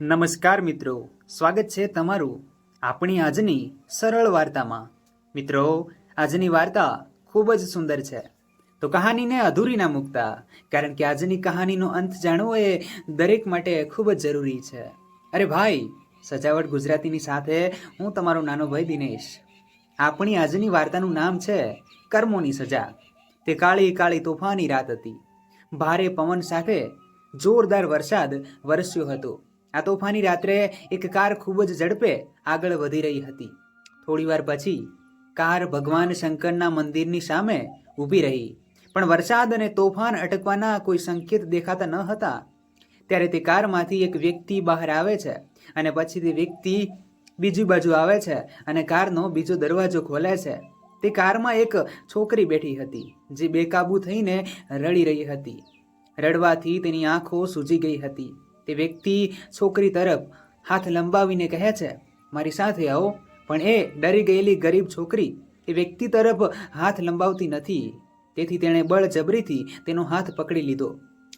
નમસ્કાર મિત્રો, સ્વાગત છે તમારું આપણી આજની સરળ વાર્તામાં. મિત્રો, આજની વાર્તા ખૂબ જ સુંદર છે. તો કહાનીને અધૂરી ના મૂકતા, કારણ કે આજની કહાનીનો અંત જાણવો એ દરેક માટે ખૂબ જ જરૂરી છે. અરે ભાઈ, સજાવટ ગુજરાતીની સાથે હું તમારો નાનો ભાઈ દિનેશ. આપણી આજની વાર્તાનું નામ છે કર્મોની સજા. તે કાળી કાળી તોફાની રાત હતી. ભારે પવન સાથે જોરદાર વરસાદ વરસ્યો હતો. આ તોફાની રાત્રે એક કાર ખૂબ જ ઝડપે આગળ વધી રહી હતી. થોડીવાર પછી કાર ભગવાન શંકરના મંદિરની સામે ઊભી રહી. પણ વરસાદ અને તોફાન અટકવાના કોઈ સંકેત દેખાતા ન હતા. ત્યારે તે કારમાંથી એક વ્યક્તિ બહાર આવે છે અને પછી તે વ્યક્તિ બીજી બાજુ આવે છે અને કારનો બીજો દરવાજો ખોલે છે. તે કારમાં એક છોકરી બેઠી હતી, જે બેકાબૂ થઈને રડી રહી હતી. રડવાથી તેની આંખો સૂજી ગઈ હતી. તે વ્યક્તિ છોકરી તરફ હાથ લંબાવીને કહે છે, મારી સાથે આવો. પણ એ ડરી ગયેલી ગરીબ છોકરી એ વ્યક્તિ તરફ હાથ લંબાવતી નથી. તેથી તેણે બળજબરીથી તેનો હાથ પકડી લીધો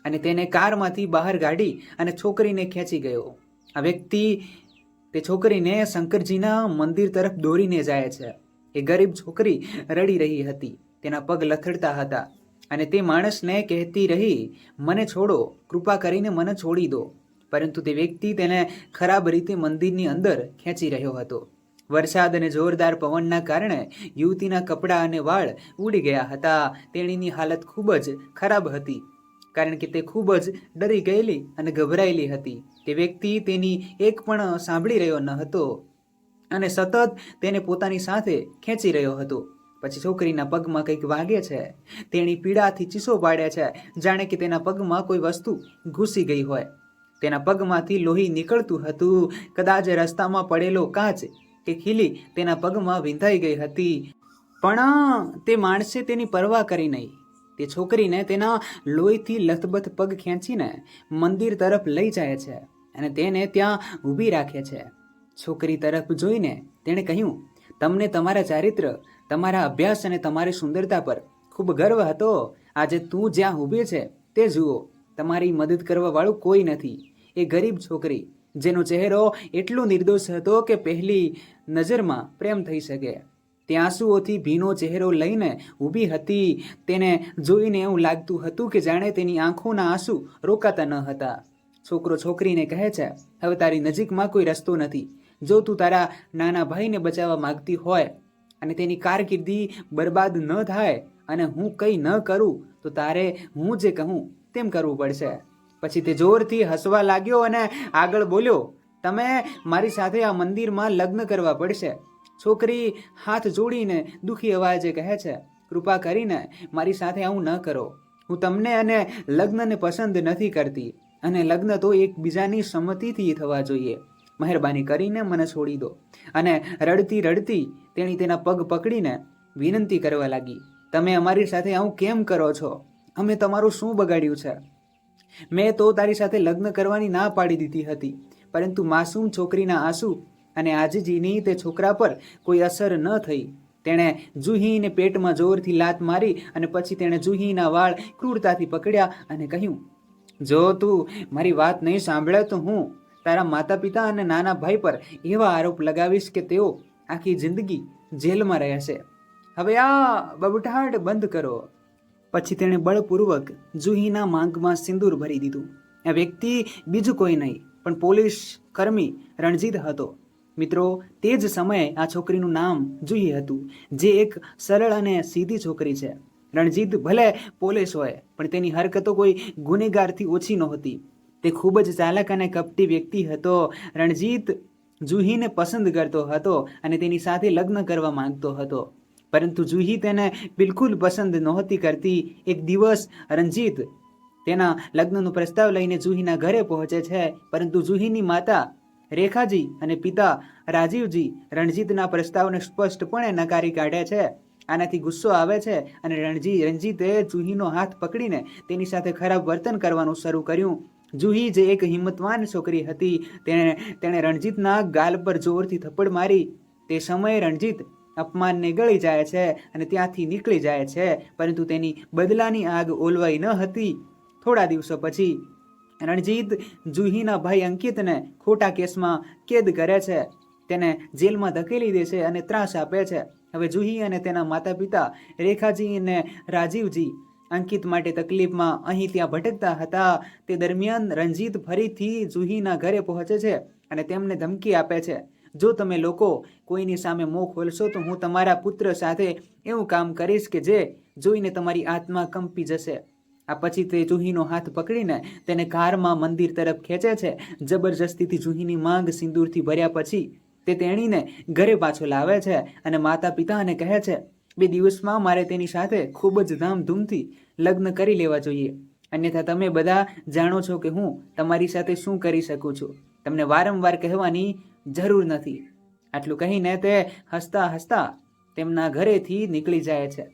અને તેને કારમાંથી બહાર કાઢી અને છોકરીને ખેંચી ગયો. આ વ્યક્તિ તે છોકરીને શંકરજીના મંદિર તરફ દોરીને જાય છે. એ ગરીબ છોકરી રડી રહી હતી. તેના પગ લથડતા હતા અને તે માણસને કહેતી રહી, મને છોડો, કૃપા કરીને મને છોડી દો. પરંતુ તે વ્યક્તિ તેને ખરાબ રીતે મંદિરની અંદર ખેંચી રહ્યો હતો. વરસાદ અને જોરદાર પવનના કારણે યુવતીના કપડાં અને વાળ ઉડી ગયા હતા. તેણીની હાલત ખૂબ જ ખરાબ હતી, કારણ કે તે ખૂબ જ ડરી ગયેલી અને ગભરાયેલી હતી. તે વ્યક્તિ તેની એક પણ સાંભળી રહ્યો ન હતો અને સતત તેને પોતાની સાથે ખેંચી રહ્યો હતો. પછી છોકરીના પગમાં કંઈક વાગે છે. તેણી પીડાથી ચીસો પાડે છે. જાણે કે તેના પગમાં કોઈ વસ્તુ ઘૂસી ગઈ હોય. તેના પગમાંથી લોહી નીકળતું હતું. કદાચ રસ્તામાં પડેલો કાચ કે ખીલી તેના પગમાં વિંધાઈ ગઈ હતી. પણ તે માણસે તેની પરવા કરી નહીં. તે છોકરીને તેના લોહીથી લથબથ પગ ખેંચીને મંદિર તરફ લઈ જાય છે અને તેને ત્યાં ઊભી રાખે છે. છોકરી તરફ જોઈને તેણે કહ્યું, તમને તમારા ચારિત્ર, તમારા અભ્યાસ અને તમારી સુંદરતા પર ખૂબ ગર્વ હતો. આજે તું જ્યાં ઊભી છે, તે જુઓ. તમારી મદદ કરવાવાળું કોઈ નથી. એ ગરીબ છોકરી જેનો ચહેરો એટલો નિર્દોષ હતો કે પહેલી નજરમાં પ્રેમ થઈ શકે. તે આંસુઓથી ભીનો ચહેરો લઈને ઊભી હતી. તેને જોઈને એવું લાગતું હતું કે જાણે તેની આંખોના આંસુ રોકાતા ન હતા. છોકરો છોકરીને કહે છે, હવે તારી નજીકમાં કોઈ રસ્તો નથી. જો તું તારા નાના ભાઈને બચાવવા માંગતી હોય અને તેની કારકિર્દી બરબાદ ન થાય અને હું કંઈ ન કરું, તો તારે હું જે કહું તેમ કરવું પડશે. પછી તે જોરથી હસવા લાગ્યો અને આગળ બોલ્યો, તમે મારી સાથે આ મંદિરમાં લગ્ન કરવા પડશે. છોકરી હાથ જોડીને દુખી અવાજે કહે છે, કૃપા કરીને મારી સાથે આવું ન કરો. હું તમને અને લગ્નને પસંદ નથી કરતી અને લગ્ન તો એકબીજાની સંમતિથી થવા જોઈએ. મહેરબાની કરીને મને છોડી દો. અને રડતી રડતી તેણી તેના પગ પકડીને વિનંતી કરવા લાગી, તમે અમારી સાથે આવું કેમ કરો છો? અમે તમારું શું બગાડ્યું છે? મેં તો તારી સાથે લગ્ન કરવાની ના પાડી દીધી હતી, પરંતુ માસૂમ છોકરીના આંસુ અને આજીજીની તે છોકરા પર કોઈ અસર ન થઈ. તેણે જુહીને પેટમાં જોરથી લાત મારી અને પછી તેણે જુહીના વાળ ક્રૂરતાથી પકડ્યા અને કહ્યું, જો તું મારી વાત નહીં સાંભળે તો હું તારા માતા પિતા અને નાના ભાઈ પર એવા આરોપ લગાવીશ કે તેઓ આખી જિંદગી જેલમાં રહેશે. હવે આ બબટાટ બંધ કરો. પછી તેણે બળપૂર્વક જુહીના માંગમાં સિંદૂર ભરી દીધું. આ વ્યક્તિ બીજું કોઈ નહીં, પણ પોલીસ કર્મી રણજીત હતો. મિત્રો, તે જ સમયે આ છોકરીનું નામ જુહી હતું, જે એક સરળ અને સીધી છોકરી છે. રણજીત ભલે પોલીસ હોય, પણ તેની હરકતો કોઈ ગુનેગારથી ઓછી નહોતી. તે ખૂબ જ ચાલાક અને કપટી વ્યક્તિ હતો. રણજીત જુહીને પસંદ કરતો હતો અને તેની સાથે લગ્ન કરવા માંગતો હતો. પરંતુ જુહી તેને બિલકુલ પસંદ નહોતી કરતી. એક દિવસ રણજીત તેના લગ્નનો પ્રસ્તાવ લઈને જુહીના ઘરે પહોંચે છે. પરંતુ જુહીની માતા રેખાજી અને પિતા રાજીવજી રણજીતના પ્રસ્તાવને સ્પષ્ટપણે નકારી કાઢે છે. આનાથી ગુસ્સો આવે છે અને રણજી, રણજીતે જુહીનો હાથ પકડીને તેની સાથે ખરાબ વર્તન કરવાનું શરૂ કર્યું. જુહી જે એક હિંમતવાન છોકરી હતી તેણે તેણે રણજીતના ગાલ પર જોરથી થપ્પડ મારી. તે સમયે રણજીત અપમાનને ગળી જાય છે અને ત્યાંથી નીકળી જાય છે, પરંતુ તેની બદલાની આગ ઓલવાઈ ન હતી. થોડા દિવસો પછી રણજીત જુહીના ભાઈ અંકિતને ખોટા કેસમાં કેદ કરે છે. તેને જેલમાં ધકેલી દે છે અને ત્રાસ આપે છે. હવે જુહી અને તેના માતા પિતા રેખાજી અને રાજીવજી અંકિત માટે તકલીફમાં અહીં ત્યાં ભટકતા હતા. તે દરમિયાન રણજીત ફરીથી જુહીના ઘરે પહોંચે છે અને તેમને ધમકી આપે છે. જો તમે લોકો કોઈની સામે મોં ખોલશો, તો હું તમારા પુત્ર સાથે એવું કામ કરીશ કે જે જોઈને તમારી આત્મા કંપી જશે. આ પછી તે જુહીનો હાથ પકડીને તેને કારમાં મંદિર તરફ ખેંચે છે. જબરજસ્તીથી જુહીની માંગ સિંદૂરથી ભર્યા પછી તે તેણીને ઘરે પાછો લાવે છે અને માતા પિતાને કહે છે, બે દિવસમાં મારે તેની સાથે ખૂબ જ ધામધૂમથી લગ્ન કરી લેવા જોઈએ. અન્યથા તમે બધા જાણો છો કે હું તમારી સાથે શું કરી શકું છું. તમને વારંવાર કહેવાની જરૂર નથી. આટલું કહીને તે હસતા હસતા તેમના ઘરેથી નીકળી જાય છે.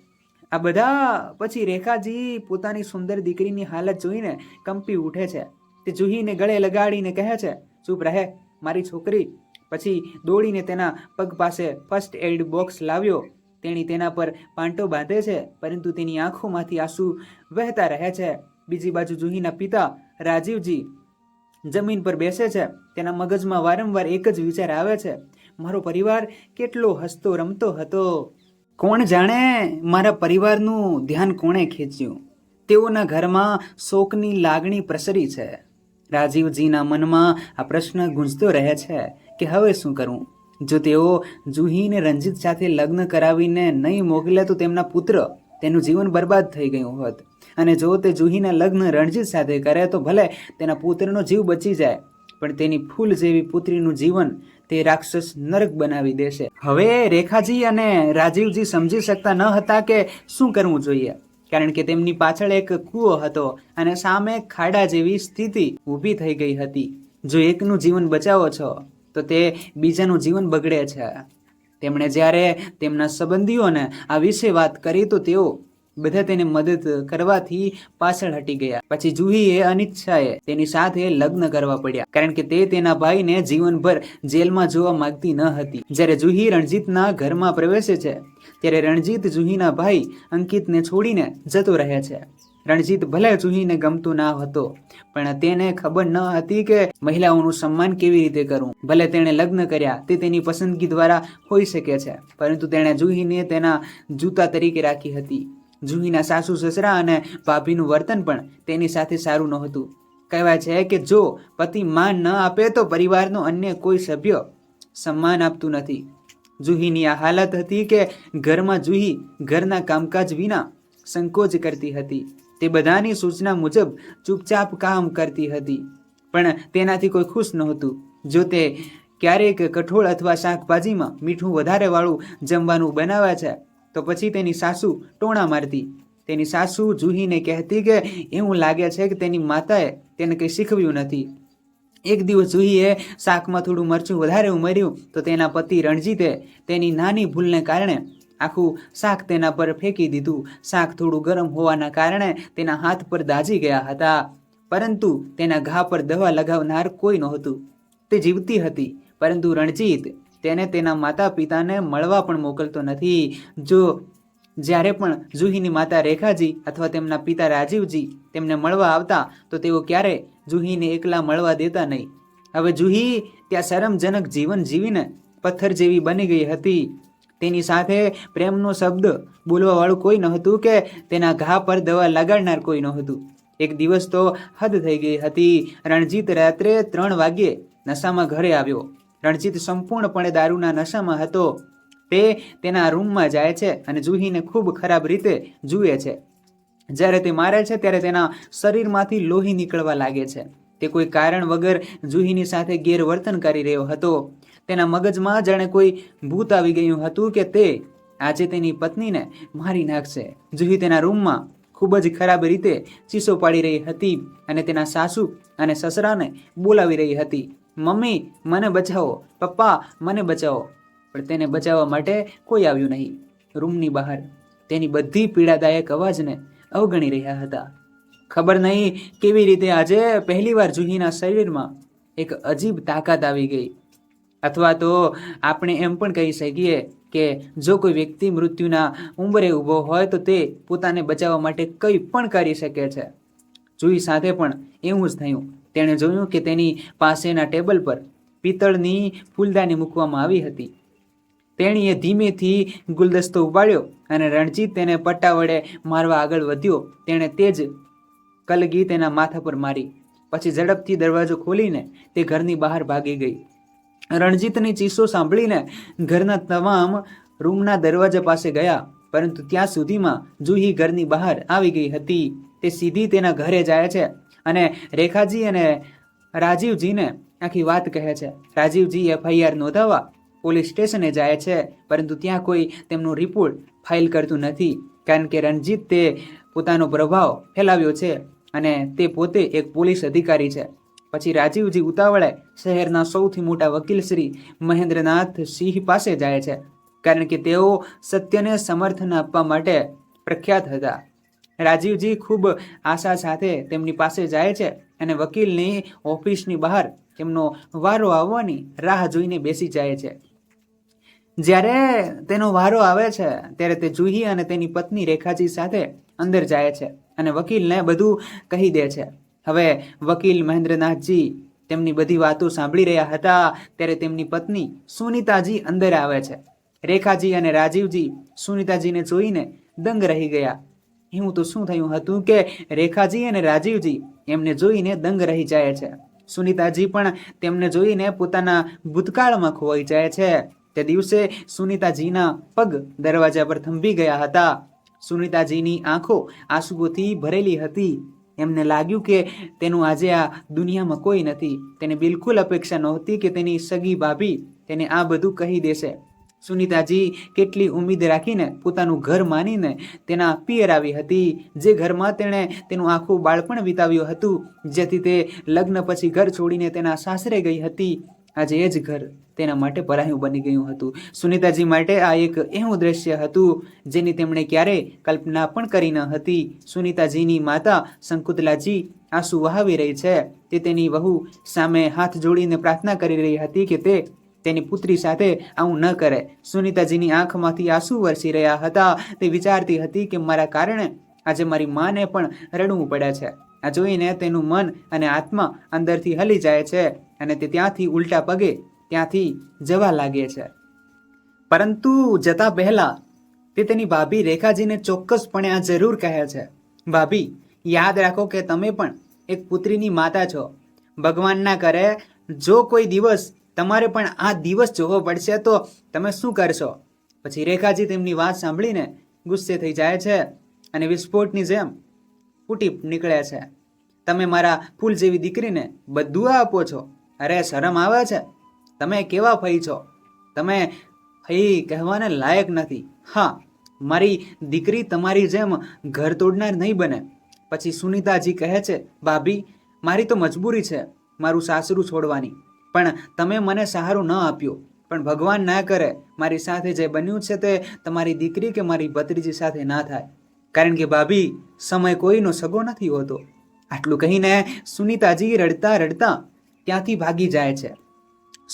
આ બધા પછી રેખાજી પોતાની સુંદર દીકરીની હાલત જોઈને કંપી ઉઠે છે. તે જુહીને ગળે લગાડીને કહે છે, ચૂપ રહે, મારી છોકરી. પછી દોડીને તેના પગ પાસે ફર્સ્ટ એડ બોક્સ લાવ્યો. તેણી તેના પર પાંટો બાંધે છે, પરંતુ તેની આંખોમાંથી આંસુ વહેતા રહે છે. બીજી બાજુ જુહીના પિતા રાજીવજી જમીન પર બેસે છે. તેના મગજમાં વારંવાર એક જ વિચાર આવે છે. મારો પરિવાર કેટલો હસતો રમતો હતો. કોણ જાણે મારા પરિવારનું ધ્યાન કોણે ખેંચ્યું? તેઓના ઘરમાં શોકની લાગણી પ્રસરી છે. રાજીવજીના મનમાં આ પ્રશ્ન ગુંજતો રહે છે કે હવે શું કરવું જો તેઓ જુહીને રંજીત સાથે લગ્ન કરાવીને નહીં મોકલે તો તેમના પુત્ર તેનું જીવન બરબાદ થઈ ગયું હોત. અને જો તે જુહીના લગ્ન રણજીત સાથે કરે તો ભલે તેના પુત્રનો જીવ બચી જાય, પણ તેની ફૂલ જેવી પુત્રીનું જીવન તે રાક્ષસ નરક બનાવી દેશે. હવે રેખાજી અને રાજીવજી સમજી શકતા ન હતા કે શું કરવું જોઈએ, કારણ કે તેમની પાછળ એક કૂવો હતો અને સામે ખાડા જેવી સ્થિતિ ઊભી થઈ ગઈ હતી. જો એકનું જીવન બચાવો છો, તો તે બીજાનું જીવન બગડે છે. તેમણે જ્યારે તેમના સંબંધીઓને આ વિશે વાત કરી, તો તેઓ બધા તેને મદદ કરવાથી પાછળ હટી ગયા. પછી જુહીએ અનિચ્છાએ તેની સાથે લગ્ન કરવા પડ્યા. કારણ કે તે તેના ભાઈને જીવનભર જેલમાં જોવા માંગતી ન હતી. જ્યારે જુહી રણજીતના ઘરમાં પ્રવેશે છે, ત્યારે રણજીત જુહીના ભાઈ અંકિતને છોડીને જતો રહે છે. રણજીત ભલે જુહીને ગમતું ના હતો, પણ તેને ખબર ન હતી કે મહિલાઓનું સન્માન કેવી રીતે કરવું ભલે તેણે લગ્ન કર્યા, તે તેની પસંદગી દ્વારા હોઈ શકે છે, પરંતુ તેણે જુહીને તેના જૂતા તરીકે રાખી હતી. જુહીના સાસુ સસરા અને ભાભીનું વર્તન પણ તેની સાથે સારું નહોતું. કહેવાય છે કે જો પતિ માન ન આપે તો પરિવારનો અન્ય કોઈ સભ્ય સન્માન આપતું નથી. જુહીની આ હાલત હતી કે ઘરમાં જુહી ઘરના કામકાજ વિના સંકોચ કરતી હતી. તે બધાની સૂચના મુજબ ચૂપચાપ કામ કરતી હતી. પણ તેનાથી કોઈ ખુશ નહોતું. જો તે ક્યારેક કઠોળ અથવા શાકભાજીમાં મીઠું વધારે વાળું જમવાનું બનાવે છે તો પછી તેની સાસુ ટોણા મારતી. તેની સાસુ જુહીને કહેતી કે, એવું લાગે છે કે તેની માતાએ તેને કંઈ શીખવ્યું નથી. એક દિવસ જુહીએ શાકમાં થોડું મરચું વધારે ઉમેર્યું તો તેના પતિ રણજીતે તેની નાની ભૂલને કારણે આખું શાક તેના પર ફેંકી દીધું. શાક થોડું ગરમ હોવાના કારણે તેના હાથ પર દાઝી ગયા હતા. પરંતુ તેના ઘા પર દવા લગાવનાર કોઈ નહોતું. તે જીવતી હતી, પરંતુ રણજીત તેને તેના માતા પિતાને મળવા પણ મોકલતો નથી. જો, જ્યારે પણ જુહીની માતા રેખાજી અથવા તેમના પિતા રાજીવજી તેમને મળવા આવતા, તો તેઓ ક્યારે જુહીને એકલા મળવા દેતા નહીં. હવે જુહી ત્યાં શરમજનક જીવન જીવીને પથ્થર જેવી બની ગઈ હતી. તેની સાથે પ્રેમનો શબ્દ બોલવાવાળું કોઈ નહોતું કે તેના ઘા પર દવા લગાડનાર કોઈ નહોતું. એક દિવસ તો હદ થઈ ગઈ હતી. રણજીત રાત્રે ત્રણ વાગ્યે નશામાં ઘરે આવ્યો. રણજીત સંપૂર્ણપણે દારૂના નશામાં હતો. તે તેના રૂમમાં જાય છે અને જુહીને ખૂબ ખરાબ રીતે જુએ છે. જ્યારે તે મારે છે ત્યારે તેના શરીરમાંથી લોહી નીકળવા લાગે છે. તે કોઈ કારણ વગર જુહીની સાથે ગેરવર્તન કરી રહ્યો હતો. તેના મગજમાં જાણે કોઈ ભૂત આવી ગયું હતું કે તે આજે તેની પત્નીને મારી નાખશે. જુહી તેના રૂમમાં ખૂબ જ ખરાબ રીતે ચીસો પાડી રહી હતી અને તેના સાસુ અને સસરાને બોલાવી રહી હતી. મમ્મી, મને બચાવો. પપ્પા, મને બચાવો. પણ તેને બચાવવા માટે કોઈ આવ્યું નહીં. રૂમની બહાર તેની બધી પીડાદાયક અવાજને અવગણી રહ્યા હતા. ખબર નહીં કેવી રીતે આજે પહેલીવાર જુહીના શરીરમાં એક અજીબ તાકાત આવી ગઈ. અથવા તો આપણે એમ પણ કહી શકીએ કે જો કોઈ વ્યક્તિ મૃત્યુના ઉંબરે ઊભો હોય તો તે પોતાને બચાવવા માટે કંઈ પણ કરી શકે છે. જુઈ સાથે પણ એવું જ થયું. તેણે જોયું કે તેની પાસેના ટેબલ પર પિત્તળની ફૂલદાની મૂકવામાં આવી હતી. તેણીએ ધીમેથી ગુલદસ્તો ઉપાડ્યો અને રણજીત તેને પટ્ટા વડે મારવા આગળ વધ્યો. તેણે તે જ કલગી તેના માથા પર મારી. પછી ઝડપથી દરવાજો ખોલીને તે ઘરની બહાર ભાગી ગઈ. રણજીતની ચીસો સાંભળીને ઘરના તમામ રૂમના દરવાજા પાસે ગયા, પરંતુ ત્યાં સુધીમાં જુહી ઘરની બહાર આવી ગઈ હતી. તે સીધી તેના ઘરે જાય છે. અને રેખાજી અને રાજીવજીને આખી વાત કહે છે. રાજીવજી એફઆઈઆર નોંધાવવા પોલીસ સ્ટેશને જાય છે, પરંતુ ત્યાં કોઈ તેમનું રિપોર્ટ ફાઇલ કરતું નથી. કારણ કે રણજીત તે પોતાનો પ્રભાવ ફેલાવ્યો છે અને તે પોતે એક પોલીસ અધિકારી છે. પછી રાજીવજી ઉતાવળે શહેરના સૌથી મોટા વકીલ શ્રી મહેન્દ્રનાથ સિંહ પાસે જાય છે, કારણ કે તેઓ સત્યને સમર્થન આપવા માટે પ્રખ્યાત હતા. રાજીવજી ખૂબ આશા સાથે તેમની પાસે જાય છે અને વકીલની ઓફિસની બહાર તેમનો વારો આવવાની રાહ જોઈને બેસી જાય છે. જ્યારે તેનો વારો આવે છે, ત્યારે તે જુહી અને તેની પત્ની રેખાજી સાથે અંદર જાય છે અને વકીલને બધું કહી દે છે. હવે વકીલ મહેન્દ્રનાથજી તેમની બધી વાતો સાંભળી રહ્યા હતા, ત્યારે તેમની પત્ની સુનીતાજી અંદર આવે છે. રેખાજી અને રાજીવજી સુનીતાજીને જોઈને દંગ રહી ગયા. એવું તો શું થયું હતું કે રેખાજી અને રાજીવજી એમને જોઈને દંગ રહી જાય છે. સુનીતાજી પણ તેમને જોઈને પોતાના ભૂતકાળમાં ખોવાઈ જાય છે. તે દિવસે સુનિતાજીના પગ દરવાજા પર થંભી ગયા હતા. સુનિતાજીની આંખો આંસુઓથી ભરેલી હતી. એમને લાગ્યું કે તેનું આજે આ દુનિયામાં કોઈ નથી. તેને બિલકુલ અપેક્ષા નહોતી કે તેની સગી ભાભી તેને આ બધું કહી દેશે. સુનીતાજી કેટલી ઉમ્મીદ રાખીને પોતાનું ઘર માનીને તેના પિયર આવી હતી. જે ઘરમાં તેણે તેનું આખું બાળપણ વિતાવ્યું હતું, જેથી તે લગ્ન પછી ઘર છોડીને તેના સાસરે ગઈ હતી. આજે એ જ ઘર તેના માટે પરાયું બની ગયું હતું. સુનીતાજી માટે આ એક એવું દ્રશ્ય હતું, જેની તેમણે ક્યારેય કલ્પના પણ કરી ન હતી. સુનિતાજીની માતા શંકુતલાજી આંસુ વહાવી રહી છે. તે તેની વહુ સામે હાથ જોડીને પ્રાર્થના કરી રહી હતી કે તે તેની પુત્રી સાથે આવું ન કરે. સુનીતાજીની આંખમાંથી આંસુ વરસી રહ્યા હતા. તે વિચારતી હતી કે મારા કારણે આજે મારી માને પણ રડવું પડે છે. આ જોઈને તેનું મન અને આત્મા અંદરથી હલી જાય છે અને તે ત્યાંથી ઉલટા પગે ત્યાંથી જવા લાગે છે. પરંતુ જતા પહેલા તે તેની ભાભી રેખાજીને ચોક્કસપણે આ જરૂર કહે છે. ભાભી, યાદ રાખો કે તમે પણ એક પુત્રીની માતા છો. ભગવાનના કરે જો કોઈ દિવસ તમારે પણ આ દિવસ જોવો પડશે તો તમે શું કરશો? પછી રેખાજી તેમની વાત સાંભળીને ગુસ્સે થઈ જાય છે અને વિસ્ફોટની જેમ ફૂટી નીકળે છે. તમે મારા ફૂલ જેવી દીકરીને બધું આપો છો. અરે શરમ આવે છે. તમે કેવા ફઈ છો? તમે ફઈ કહેવાને લાયક નથી. હા, મારી દીકરી તમારી જેમ ઘર તોડનાર નહીં બને. પછી સુનીતાજી કહે છે, ભાભી, મારી તો મજબૂરી છે. મારું સાસરું છોડવાની. પણ તમે મને સહારો ન આપ્યો. પણ ભગવાન ના કરે. મારી સાથે જે બન્યું છે તે તમારી દીકરી કે મારી ભત્રીજી સાથે ના થાય. કારણ કે ભાભી, સમય કોઈનો સગો નથી હોતો. આટલું કહીને સુનીતાજી રડતા રડતા ત્યાંથી ભાગી જાય છે.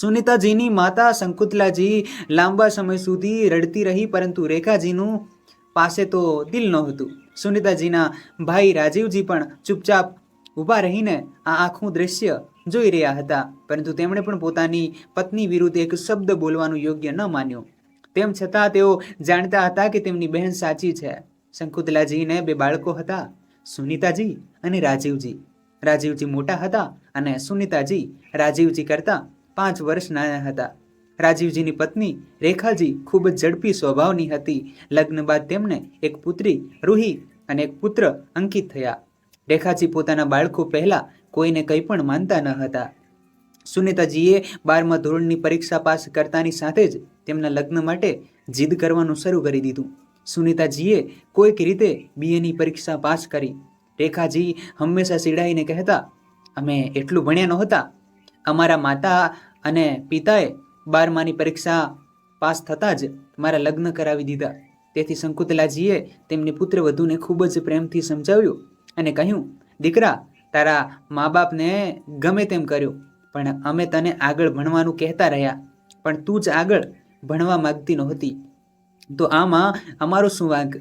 સુનીતાજીની માતા શંકુતલાજી લાંબા સમય સુધી રડતી રહી, પરંતુ રેખાજીનું પાસે તો દિલ નહોતું. સુનીતાજીના ભાઈ રાજીવજી પણ ચૂપચાપ ઊભા રહીને આ આખું દ્રશ્ય જોઈ રહ્યા હતા, પરંતુ તેમણે પણ પોતાની પત્ની વિરુદ્ધ એક શબ્દ બોલવાનું યોગ્ય ન માન્યું. તેમ છતાં તેઓ જાણતા હતા કે તેમની બહેન સાચી છે. શંકુતલાજીને બે બાળકો હતા, સુનીતાજી અને રાજીવજી. રાજીવજી મોટા હતા અને સુનીતાજી રાજીવજી કરતા પાંચ વર્ષ નાના હતા. રાજીવજીની પત્ની રેખાજી ખૂબ જ ઝડપી સ્વભાવની હતી. લગ્ન બાદ તેમને એક પુત્રી રૂહી અને એક પુત્ર અંકિત થયા. રેખાજી પોતાના બાળકો પહેલા કોઈને કંઈ પણ માનતા ન હતા. સુનીતાજીએ બારમા ધોરણની પરીક્ષા પાસ કરતાની સાથે જ તેમના લગ્ન માટે જીદ કરવાનું શરૂ કરી દીધું. સુનીતાજીએ કોઈક રીતે બીએની પરીક્ષા પાસ કરી. રેખાજી હંમેશા સીડાઈને કહેતા, અમે એટલું ભણ્યા નહોતા. અમારા માતા અને પિતાએ બારમાની પરીક્ષા પાસ થતાં જ મારા લગ્ન કરાવી દીધા. તેથી શંકુતલાજીએ તેમની પુત્ર વધુને ખૂબ જ પ્રેમથી સમજાવ્યું અને કહ્યું, દીકરા તારા મા બાપને ગમે તેમ કર્યું, પણ અમે તને આગળ ભણવાનું કહેતા રહ્યા. પણ તું જ આગળ ભણવા માગતી નહોતી. તો આમાં અમારો શું વાંક?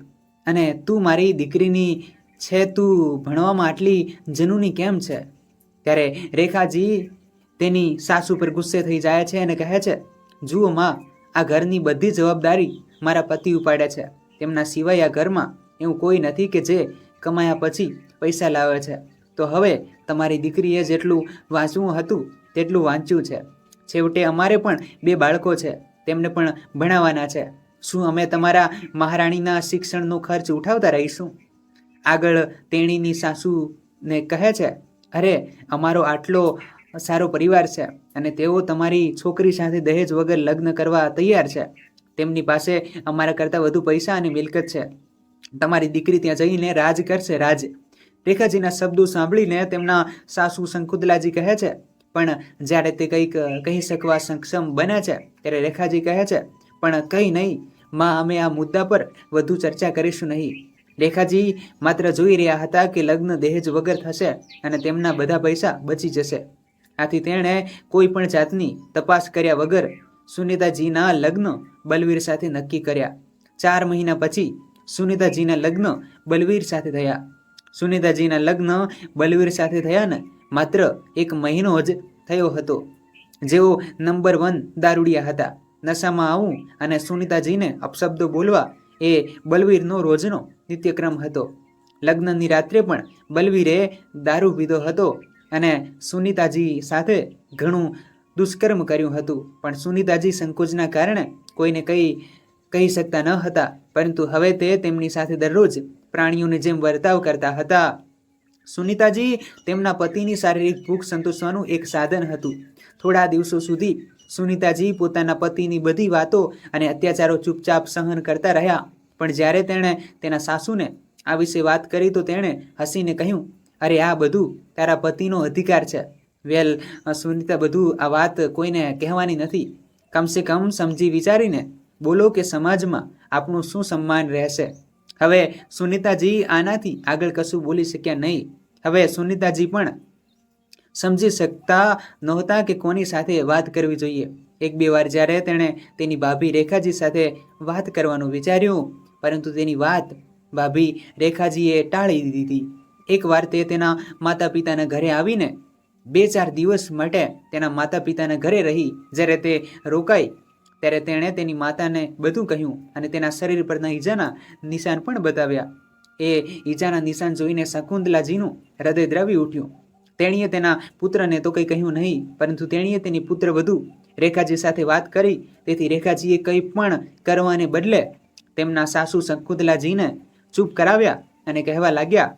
અને તું મારી દીકરીની છે, તું ભણવામાં આટલી જનૂની કેમ છે? ત્યારે રેખાજી તેની સાસુ પર ગુસ્સે થઈ જાય છે અને કહે છે, જુઓ માં, આ ઘરની બધી જવાબદારી મારા પતિ ઉપાડે છે. તેમના સિવાય આ ઘરમાં એવું કોઈ નથી કે જે કમાયા પછી પૈસા લાવે છે. તો હવે તમારી દીકરીએ જેટલું વાંચવું હતું તેટલું વાંચ્યું છે. છેવટે અમારે પણ બે બાળકો છે, તેમને પણ ભણાવવાના છે. શું અમે તમારા મહારાણીના શિક્ષણનો ખર્ચ ઉઠાવતા રહીશું? આગળ તેણીની સાસુને કહે છે, અરે, અમારો આટલો સારો પરિવાર છે અને તેઓ તમારી છોકરી સાથે દહેજ વગર લગ્ન કરવા તૈયાર છે. તેમની પાસે અમારા કરતાં વધુ પૈસા અને મિલકત છે. તમારી દીકરી ત્યાં જઈને રાજ કરશે, રાજ. રેખાજીના શબ્દો સાંભળીને તેમના સાસુ શંકુતલાજી કહે છે, પણ જ્યારે તે કંઈક, કહી શકવા સક્ષમ બને છે, ત્યારે રેખાજી કહે છે, પણ કંઈ નહીં, માં, અમે આ મુદ્દા પર વધુ ચર્ચા કરીશું નહીં. રેખાજી માત્ર જોઈ રહ્યા હતા કે લગ્ન દહેજ વગર થશે અને તેમના બધા પૈસા બચી જશે. આથી તેણે કોઈ પણ જાતની તપાસ કર્યા વગર સુનિતાજીના લગ્ન બલવીર સાથે નક્કી કર્યા. ચાર મહિના પછી સુનિતાજીના લગ્ન બલવીર સાથે થયા. સુનિતાજીના લગ્ન બલવીર સાથે થયા ને, માત્ર એક મહિનો જ થયો હતો. જેઓ નંબર વન દારૂડિયા હતા. નશામાં આવું અને સુનિતાજીને અપશબ્દો બોલવા એ બલવીરનો રોજનો નિત્યક્રમ હતો. લગ્નની રાત્રે પણ બલવીરે દારૂ પીધો હતો અને સુનિતાજી સાથે ઘણું દુષ્કર્મ કર્યું હતું. પણ સુનિતાજી સંકોચના કારણે કોઈને કંઈ કહી શકતા ન હતા. પરંતુ હવે તે તેમની સાથે દરરોજ પ્રાણીઓની જેમ વર્તાવ કરતા હતા. સુનિતાજી તેમના પતિની શારીરિક ભૂખ સંતોષવાનું એક સાધન હતું. થોડા દિવસો સુધી સુનિતાજી પોતાના પતિની બધી વાતો અને અત્યાચારો ચૂપચાપ સહન કરતા રહ્યા. પણ જ્યારે તેણે તેના સાસુને આ વિશે વાત કરી તો તેણે હસીને કહ્યું, અરે, આ બધું તારા પતિનો અધિકાર છે. વેલ સુનિતા, બધું આ વાત કોઈને કહેવાની નથી. કમસે કમ સમજી વિચારીને બોલો કે સમાજમાં આપણું શું સન્માન રહેશે. હવે સુનિતાજી આનાથી આગળ કશું બોલી શક્યા નહીં. હવે સુનિતાજી પણ સમજી શકતા નહોતા કે કોની સાથે વાત કરવી જોઈએ. એક બે વાર જ્યારે તેણે તેની ભાભી રેખાજી સાથે વાત કરવાનું વિચાર્યું, પરંતુ તેની વાત ભાભી રેખાજીએ ટાળી દીધી એકવાર તે તેના માતા પિતાના ઘરે આવીને બે ચાર દિવસ માટે તેના માતા પિતાના ઘરે રહી, જ્યારે તે રોકાઈ ત્યારે તેણે તેની માતાને બધું કહ્યું અને તેના શરીર પરના ઈજાના નિશાન પણ બતાવ્યા. એ ઈજાના નિશાન જોઈને શકુંતલાજીનું હૃદય દ્રવી ઉઠ્યું. તેણીએ તેના પુત્રને તો કંઈ કહ્યું નહીં, પરંતુ તેણીએ તેની પુત્ર વધુ રેખાજી સાથે વાત કરી. તેથી રેખાજીએ કંઈ પણ કરવાને બદલે તેમના સાસુ શકુંતલાજીને ચૂપ કરાવ્યા અને કહેવા લાગ્યા,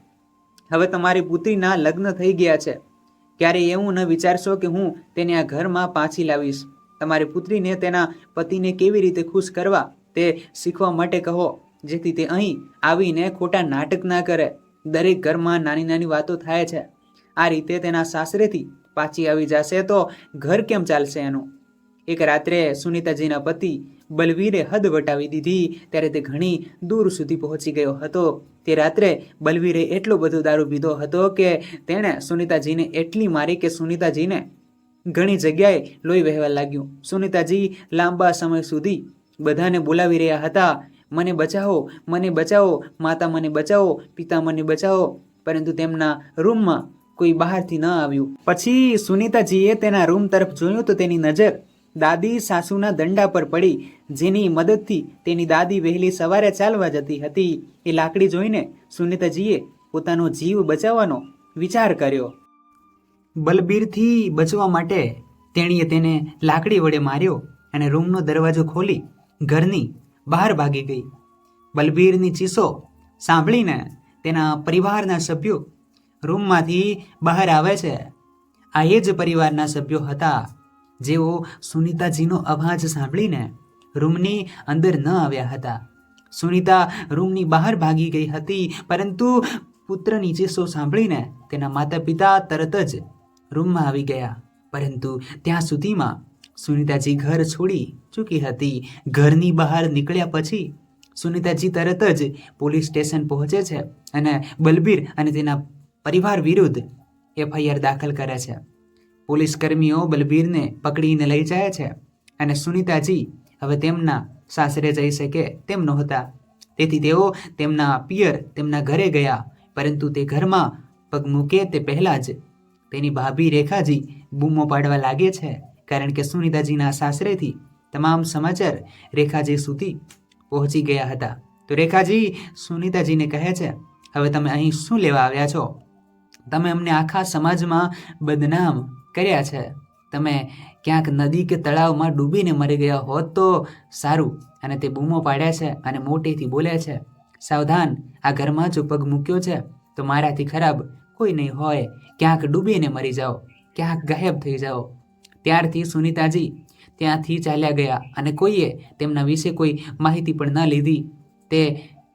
હવે તમારી પુત્રીના લગ્ન થઈ ગયા છે. ક્યારેય એવું ન વિચારશો કે હું તેને આ ઘરમાં પાછી લાવીશ. તમારી પુત્રીને તેના પતિને કેવી રીતે ખુશ કરવા તે શીખવા માટે કહો. જેથી તે અહીં આવીને ખોટા નાટક ના કરે. દરેક ઘરમાં નાની નાની વાતો થાય છે. આ રીતે તેના સાસરેથી પાછી આવી જશે તો ઘર કેમ ચાલશે એનું? એક રાત્રે સુનિતાજીના પતિ બલવીરે હદ વટાવી દીધી ત્યારે તે ઘણી દૂર સુધી પહોંચી ગયો હતો. તે રાત્રે બલવીરે એટલો બધો દારૂ પીધો હતો કે તેણે સુનિતાજીને એટલી મારી કે સુનિતાજીને ઘણી જગ્યાએ લોહી વહેવા લાગ્યું. સુનિતાજી લાંબા સમય સુધી બધાને બોલાવી રહ્યા હતા. મને બચાવો મને બચાવો, માતા મને બચાવો, પિતા મને બચાવો. પરંતુ તેમના રૂમમાં કોઈ બહારથી ન આવ્યું. પછી સુનિતાજીએ તેના રૂમ તરફ જોયું તો તેની નજર દાદી સાસુના દંડા પર પડી, જેની મદદથી તેની દાદી વહેલી સવારે ચાલવા જતી હતી. એ લાકડી જોઈને સુનિતાજીએ પોતાનો જીવ બચાવવાનો વિચાર કર્યો. બલબીરથી બચવા માટે તેણીએ તેને લાકડી વડે માર્યો અને રૂમનો દરવાજો ખોલી ઘરની બહાર ભાગી ગઈ. બલબીરની ચીસો સાંભળીને તેના પરિવારના સભ્યો રૂમમાંથી બહાર આવે છે. આ એ જ પરિવારના સભ્યો હતા જેઓ સુનિતાજીનો અવાજ સાંભળીને રૂમની અંદર ન આવ્યા હતા. સુનિતા રૂમની બહાર ભાગી ગઈ હતી, પરંતુ પુત્રની ચીસો સાંભળીને તેના માતા પિતા તરત જ રૂમમાં આવી ગયા. પરંતુ ત્યાં સુધીમાં સુનિતાજી ઘર છોડી ચૂકી હતી. ઘરની બહાર નીકળ્યા પછી સુનિતાજી તરત જ પોલીસ સ્ટેશન પહોંચે છે અને બલબીર અને તેના પરિવાર વિરુદ્ધ એફઆઈઆર દાખલ કરે છે. પોલીસ કર્મીઓ બલબીરને પકડીને લઈ જાય છે અને સુનિતાજી હવે તેમના સાસરે જઈ શકે તેમ નહોતા. તેથી તેઓ તેમના પિયર તેમના ઘરે ગયા, પરંતુ તે ઘરમાં પગ મૂકે તે પહેલાં જ તેની ભાભી રેખાજી બૂમો પાડવા લાગે છે કારણ કે સુનિતાજીના સાસરેથી તમામ સમાચાર રેખાજી સુધી પહોંચી ગયા હતા. તો રેખાજી, સુનિતાજીને કહે છે, હવે તમે અહીં શું લેવા આવ્યા છો? તમે અમને આખા સમાજમાં બદનામ કર્યા છે. તમે ક્યાંક નદી કે તળાવમાં ડૂબીને મરી ગયા હોત તો સારું. અને તે બૂમો પાડ્યા છે અને મોટેથી બોલે છે, સાવધાન, આ ઘરમાં જો પગ મૂક્યો છે, તો મારાથી ખરાબ કોઈ નહીં હોય. ક્યાંક ડૂબીને મરી જાઓ, ક્યાંક ગાયબ થઈ જાઓ. ત્યારથી સુનિતાજી ત્યાંથી ચાલ્યા ગયા અને કોઈએ તેમના વિશે કોઈ માહિતી પણ ન લીધી. તે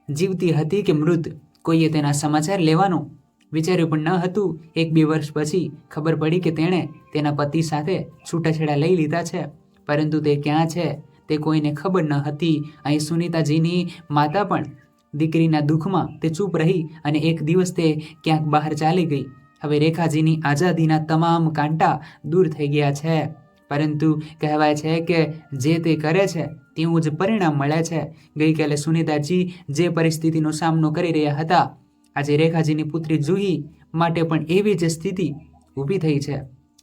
જીવતી હતી કે મૃત? કોઈએ તેના સમાચાર લેવાનું વિચાર્યું પણ ન હતું. એક બે વર્ષ પછી ખબર પડી કે તેણે તેના પતિ સાથે છૂટાછેડા લઈ લીધા છે. પરંતુ તે ક્યાં છે તે કોઈને ખબર ન હતી. અહીં સુનિતાજીની માતા પણ દીકરીના દુઃખમાં તે ચૂપ રહી અને એક દિવસ તે ક્યાંક બહાર ચાલી ગઈ. હવે રેખાજીની આઝાદીના તમામ કાંટા દૂર થઈ ગયા છે. પરંતુ કહેવાય છે કે જે તે કરે છે, તેવું જ પરિણામ મળે છે. ગઈકાલે સુનિતાજી જે પરિસ્થિતિનો સામનો કરી રહ્યા હતા, આજે રેખાજીની પુત્રી જુહી માટે પણ એવી જ સ્થિતિ ઊભી થઈ છે.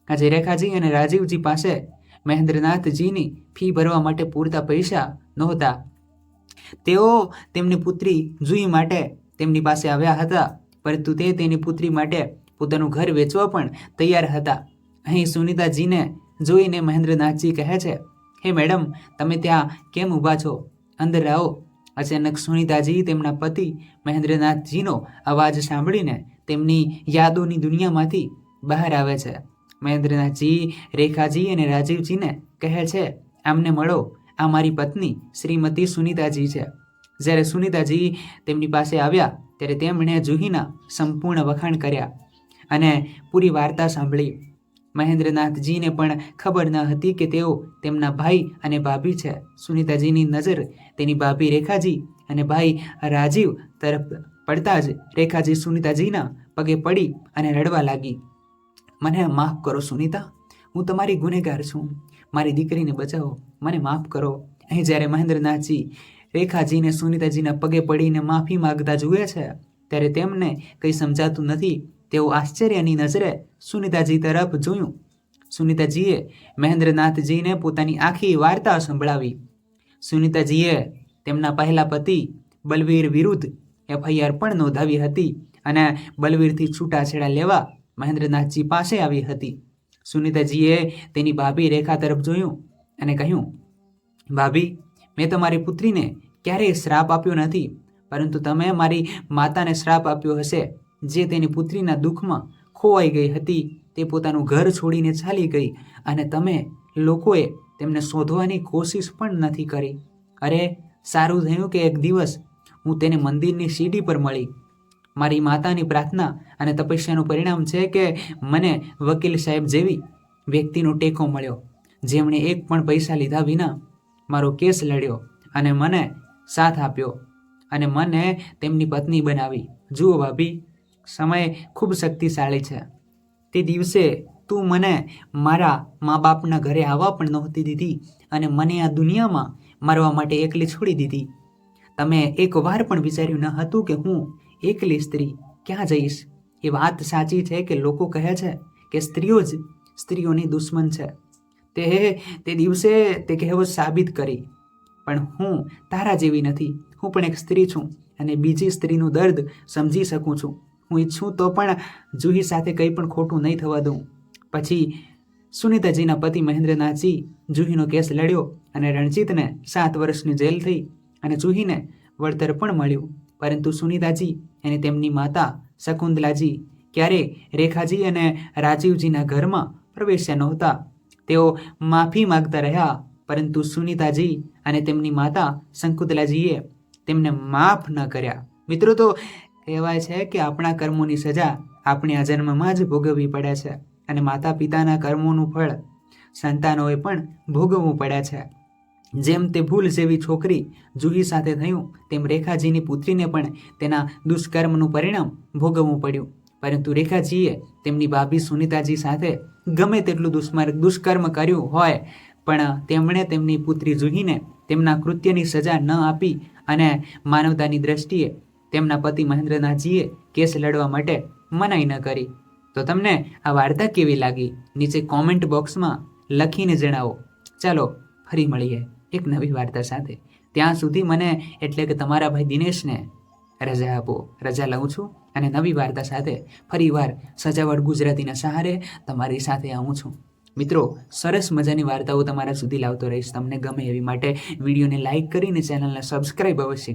આજે રેખાજી અને રાજીવજી પાસે મહેન્દ્રનાથજીની ફી ભરવા માટે પૂરતા પૈસા નહોતા. તેઓ તેમની પુત્રી જુઈ માટે તેમની પાસે આવ્યા હતા, પરંતુ તે તેની પુત્રી માટે પોતાનું ઘર વેચવા પણ તૈયાર હતા. અહીં સુનિતાજીને જોઈને મહેન્દ્રનાથજી કહે છે, હે મેડમ, તમે ત્યાં કેમ ઊભા છો? અંદર આવો. અચાનક સુનિતાજી તેમના પતિ મહેન્દ્રનાથજીનો અવાજ સાંભળીને તેમની યાદોની દુનિયામાંથી બહાર આવે છે. મહેન્દ્રનાથજી, રેખાજી અને રાજીવજીને કહે છે, આમને મળો. આ મારી પત્ની શ્રીમતી સુનિતાજી છે. જ્યારે સુનિતાજી તેમની પાસે આવ્યા, ત્યારે તેમણે જુહીના સંપૂર્ણ વખાણ કર્યા અને પૂરી વાર્તા સાંભળી. મહેન્દ્રનાથજીને પણ ખબર ન હતી કે તેઓ તેમના ભાઈ અને ભાભી છે. સુનિતાજીની નજર તેની ભાભી રેખાજી અને ભાઈ રાજીવ તરફ પડતા જ રેખાજી સુનિતાજીના પગે પડી અને રડવા લાગી. મને માફ કરો સુનિતા, હું તમારી ગુનેગાર છું. મારી દીકરીને બચાવો, મને માફ કરો. અહીં જ્યારે મહેન્દ્રનાથજી, રેખાજીને સુનિતાજીના પગે પડીને માફી માગતા જુએ છે, ત્યારે તેમને કંઈ સમજાતું નથી. તેઓ આશ્ચર્યની નજરે સુનિતાજી તરફ જોયું. સુનિતાજીએ મહેન્દ્રનાથજીને પોતાની આખી વાર્તા સંભળાવી. સુનિતાજીએ તેમના પહેલા પતિ બલવીર વિરુદ્ધ એફઆઈઆર પણ નોંધાવી હતી અને બલવીરથી છૂટાછેડા લેવા મહેન્દ્રનાથજી પાસે આવી હતી. સુનિતાજીએ તેની ભાભી રેખા તરફ જોયું અને કહ્યું, ભાભી, મેં તમારી પુત્રીને ક્યારેય શ્રાપ આપ્યો નથી, પરંતુ તમે મારી માતાને શ્રાપ આપ્યો હશે, જે તેની પુત્રીના દુઃખમાં ખોવાઈ ગઈ હતી, તે પોતાનું ઘર છોડીને ચાલી ગઈ અને તમે લોકોએ તેમને શોધવાની કોશિશ પણ નથી કરી. અરે, સારું થયું કે એક દિવસ હું તેને મંદિરની સીડી પર મળી મારી માતાની પ્રાર્થના અને તપસ્યાનું પરિણામ છે કે મને વકીલ સાહેબ જેવી વ્યક્તિનો ટેકો મળ્યો. જેમણે એક પણ પૈસા લીધા વિના મારો કેસ લડ્યો અને મને સાથ આપ્યો અને મને તેમની પત્ની બનાવી. જુઓ ભાભી, સમય ખૂબ શક્તિશાળી છે. તે દિવસે તું મને મારા મા બાપના ઘરે આવવા પણ નહોતી દીધી અને મને આ દુનિયામાં મરવા માટે એકલી છોડી દીધી. તમે એક વાર પણ વિચાર્યું ન હતું કે હું એકલી સ્ત્રી ક્યાં જઈશ? એ વાત સાચી છે કે લોકો કહે છે કે સ્ત્રીઓ જ સ્ત્રીઓની દુશ્મન છે. તે તે દિવસે તે કહેવત સાબિત કરી. પણ હું તારા જેવી નથી. હું પણ એક સ્ત્રી છું અને બીજી સ્ત્રીનું દર્દ સમજી શકું છું. હું ઈચ્છું તો પણ જુહી સાથે કંઈ પણ ખોટું નહીં થવા દઉં. પછી સુનિતાજીના પતિ મહેન્દ્રનાથજી જુહીનો કેસ લડ્યો અને રણજીતને સાત વર્ષની જેલ થઈ અને જુહીને વળતર પણ મળ્યું. પરંતુ સુનિતાજી અને તેમની માતા શકુંતલાજી ક્યારે રેખાજી અને રાજીવજીના ઘરમાં પ્રવેશ્યા નહોતા. તેઓ માફી માગતા રહ્યા, પરંતુ સુનિતાજી અને તેમની માતા શંકુતલાજીએ તેમને માફ ન કર્યા. મિત્રો, તો કહેવાય છે કે આપણા કર્મોની સજા આપણે આ જન્મમાં જ ભોગવવી પડે છે અને માતા પિતાના કર્મોનું ફળ સંતાનોએ પણ ભોગવવું પડે છે. જેમ તે ભૂલ જેવી છોકરી જુહી સાથે થયું, તેમ રેખાજીની પુત્રીને પણ તેના દુષ્કર્મનું પરિણામ ભોગવવું પડ્યું. પરંતુ રેખાજીએ તેમની ભાભી સુનિતાજી સાથે ગમે તેટલું દુષ્માર, દુષ્કર્મ કર્યું હોય, પણ તેમણે તેમની પુત્રી જુહીને તેમના કૃત્યની સજા ન આપી અને માનવતાની દ્રષ્ટિએ તેમના પતિ મહેન્દ્રનાથજીએ કેસ લડવા માટે મનાઈ ન કરી. તો તમને આ વાર્તા કેવી લાગી? નીચે કોમેન્ટ બોક્સમાં લખીને જણાવો. ચાલો, ફરી મળીએ. એક નવી વાર્તા સાથે. ત્યાં સુધી મને એટલે કે તમારા ભાઈ દિનેશને રજા આપો. રજા લઉં છું અને નવી વાર્તા સાથે ફરીવાર સજાવટ ગુજરાતીના સહારે તમારી સાથે આવું છું. મિત્રો, સરસ મજાની વાર્તાઓ તમારા સુધી લાવતો રહીશ. તમને ગમે એવી માટે વિડીયોને લાઇક કરીને ચેનલને સબસ્ક્રાઈબ અવશ્ય